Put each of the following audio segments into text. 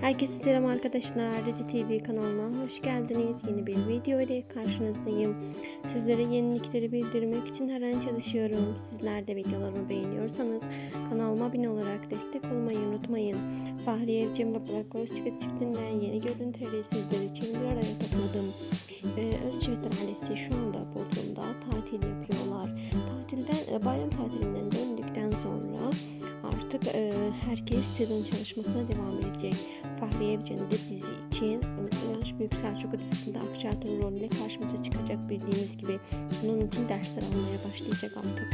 Herkese selam arkadaşlar. Rezi TV kanalına hoş geldiniz. Yeni bir video ile karşınızdayım. Sizlere yenilikleri bildirmek için her an çalışıyorum. Sizler de videolarımı beğeniyorsanız kanalıma abone olarak destek olmayı unutmayın. Fahriye Evcim ve Burak Özçivit çiftinden yeni görüntüleri sizler için bir araya topladım. Bayram tatilinden döndükten sonra artık e, herkes sezon çalışmasına devam edecek. Fahriye Evcen'de de dizi için Uyanış Büyük Selçuk dizisinde Akçaat'ın rolüyle karşımıza çıkacak bildiğimiz gibi. Bunun için dersler almaya başlayacak artık.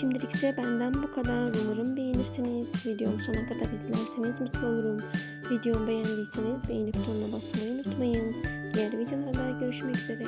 Şimdilik ise benden bu kadar. Umarım beğenirsiniz. Videomu sona kadar izlerseniz mutlu olurum. Videomu beğendiyseniz beğeni butonuna basmayı unutmayın. Diğer videolarda görüşmek üzere.